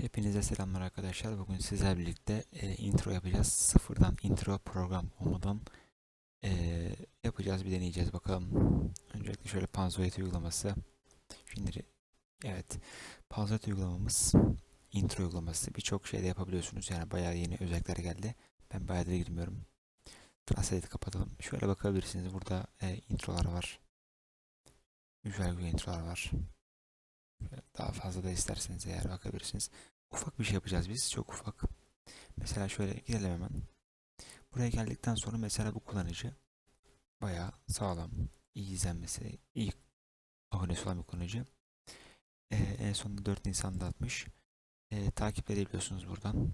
Hepinize selamlar arkadaşlar. Bugün sizlerle birlikte e, intro yapacağız. Sıfırdan intro program olmadan e, yapacağız. Bir deneyeceğiz bakalım. Öncelikle şöyle Panzoid uygulaması. Şimdi evet Panzoid uygulamamız intro uygulaması. Birçok şeyde yapabiliyorsunuz. Yani bayağı yeni özellikler geldi. Ben bayağıdır girmiyorum. Translate'i kapatalım. Şöyle bakabilirsiniz. Burada e, introlar var. Güzel güzel introlar var. Daha fazla da isterseniz eğer bakabilirsiniz. Ufak bir şey yapacağız biz. Çok ufak. Mesela şöyle gidelim hemen. Buraya geldikten sonra mesela bu kullanıcı bayağı sağlam, iyi izlenmesi, iyi abonesi olan bir kullanıcı. Ee, en sonunda 4 Nisan'da atmış. Ee, takip edebiliyorsunuz buradan.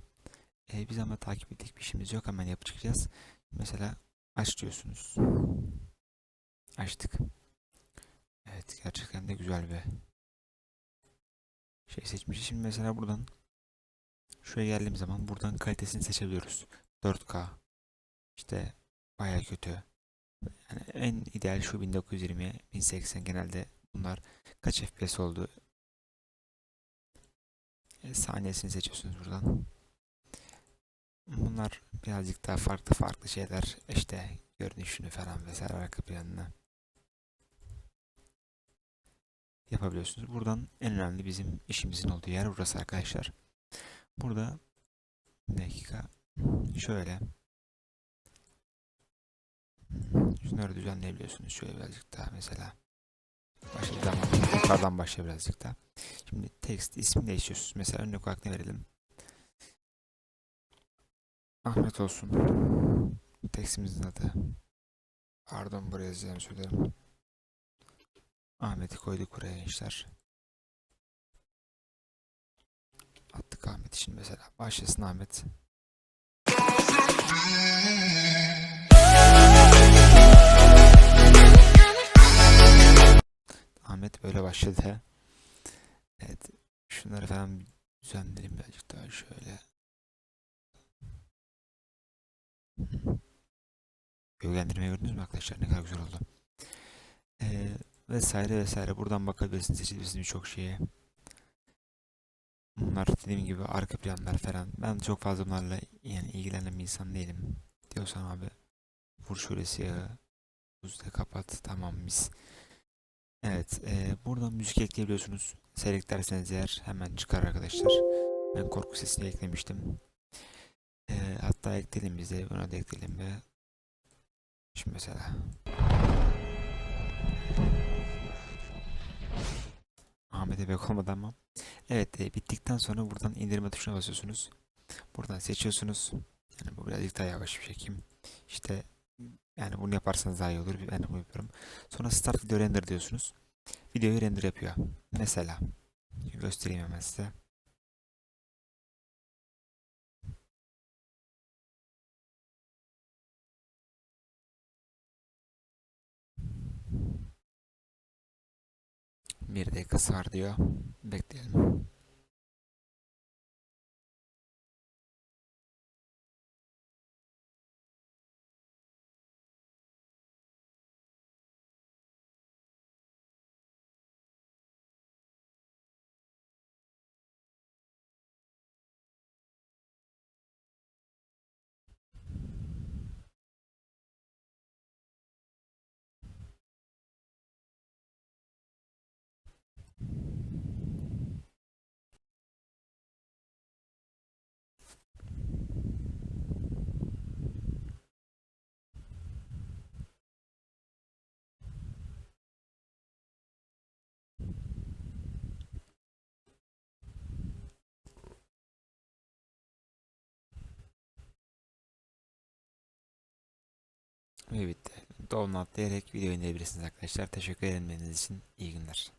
Ee, biz ama takip ettik bir işimiz yok. Hemen yapıp çıkacağız. Mesela aç diyorsunuz. Açtık. Evet gerçekten de güzel bir şey seçmiş. Şimdi mesela buradan şuraya geldiğim zaman buradan kalitesini seçebiliyoruz. 4K işte baya kötü. Yani en ideal şu 1920 1080 genelde bunlar kaç FPS oldu E, saniyesini seçiyorsunuz buradan. Bunlar birazcık daha farklı farklı şeyler işte görünüşünü falan vesaire arka planını yapabiliyorsunuz. Buradan en önemli bizim işimizin olduğu yer burası arkadaşlar. Burada dakika şöyle şunları düzenleyebiliyorsunuz. Şöyle birazcık daha mesela başladan yukarıdan başla birazcık daha. Şimdi text ismi değiştiriyorsunuz. Mesela örnek olarak ne verelim? Ahmet olsun. Textimizin adı. Pardon buraya yazacağım söylerim. Ahmet'i koyduk buraya gençler. Attık Ahmet için mesela. Başlasın Ahmet. Ahmet böyle başladı. Evet. Şunları falan düzenleyelim birazcık daha şöyle. Gölgelendirmeyi gördünüz mü arkadaşlar? Ne kadar güzel oldu. Ee, vesaire vesaire. Buradan bakabilirsiniz seçebilirsiniz birçok şeye. Bunlar dediğim gibi arka planlar falan. Ben çok fazla bunlarla yani ilgilenen bir insan değilim. Diyorsan abi vur şöyle siyahı. Buzda kapat. Tamam mis. Evet. E, buradan müzik ekleyebiliyorsunuz. Select derseniz eğer hemen çıkar arkadaşlar. Ben korku sesini eklemiştim. E, hatta ekleyelim bize. Buna da ekleyelim ve Şimdi mesela Olmadı ama. Evet e, bittikten sonra buradan indirme tuşuna basıyorsunuz. Buradan seçiyorsunuz. Yani bu birazcık daha yavaş bir çekeyim. İşte yani bunu yaparsanız daha iyi olur. Ben de bunu yapıyorum. Sonra start video render diyorsunuz. Videoyu render yapıyor. Mesela göstereyim hemen size. Bir dakikası var diyor. Bekleyelim. Ve bitti. Download diyerek videoyu indirebilirsiniz arkadaşlar. Teşekkür ederim için. İyi günler.